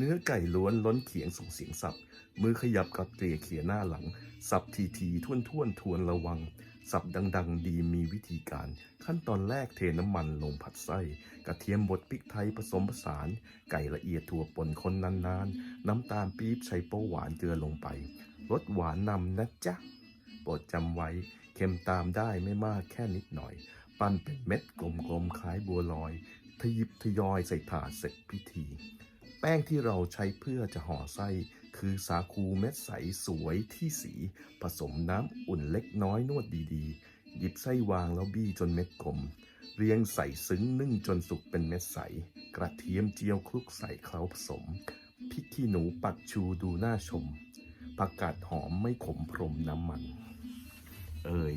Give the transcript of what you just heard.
เนื้อไก่ล้วนล้นเขียงส่งเสียงสับ มือขยับกับเกลี่ยเขียหน้าหลัง สับทีทีท่วนท่วนทวนระวัง สับดัง ๆ ดีมีวิธีการ ขั้นตอนแรกเทน้ำมันลงผัดไส้ กระเทียมบดพริกไทยผสมผสาน ไก่ละเอียดถั่วป่นคนนานๆ น้ำตาลปี๊บใช้โป้หวานเกลือลงไป รสหวานนำนะจ๊ะโปรดจำไว้เค็มตามได้ไม่มากแค่นิดหน่อย ปั้นเป็นเม็ดกลมๆคล้ายบัวลอย ทยิบทยอยใส่ถาดเสร็จพิธี แป้งที่เราใช้เพื่อจะห่อไส้ คือสาคูเม็ดใสสวยที่สี ผสมน้ำอุ่นเล็กน้อยนวดดีๆ หยิบไส้วางแล้วบี้จนเม็ดกลม เรียงใส่ซึ้งนึ่งจนสุกเป็นเม็ดใส กระเทียมเจียวคลุกใส่เคล้าผสมพริกขี้หนูปักชูดูน่าชมผักกาดหอมไม่ขมพรมน้ำมัน เอ่ย